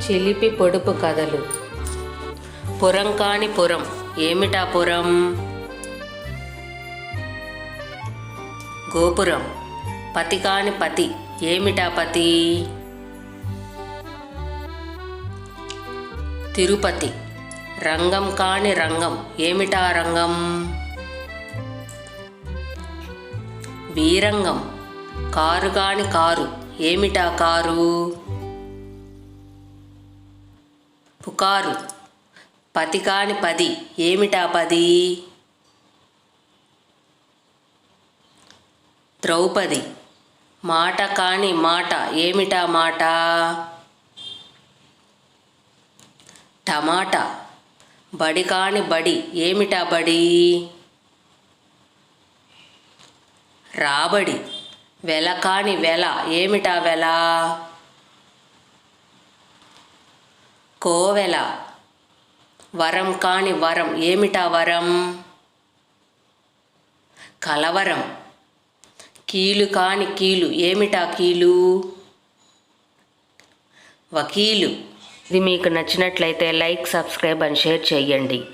చిలిపి పొడుపు కథలు. పురం కాని పురం. ఏమిటా పురం? గోపురం. పతి కాని పతి. ఏమిటా పతి? తిరుపతి. రంగం కాని రంగం. ఏమిటా రంగం? వీరంగం. కారు కాని కారు. ఏమిటా కారు? పుకారు. పతి కాని పది. ఏమిటా పది? ద్రౌపది. మాట కాని మాట. ఏమిటా మాట? టమాటా. బడి కాని బడి. ఏమిటా బడి? రాబడి. వెల కాని వెల. ఏమిటా వెల? కోవెల. వరం కాని వరం. ఏమిటా వరం? కలవరం. కీలు కాని కీలు. ఏమిటా కీలు? వకీలు. ఇది మీకు నచ్చినట్లయితే లైక్ సబ్స్క్రైబ్ అండ్ షేర్ చేయండి.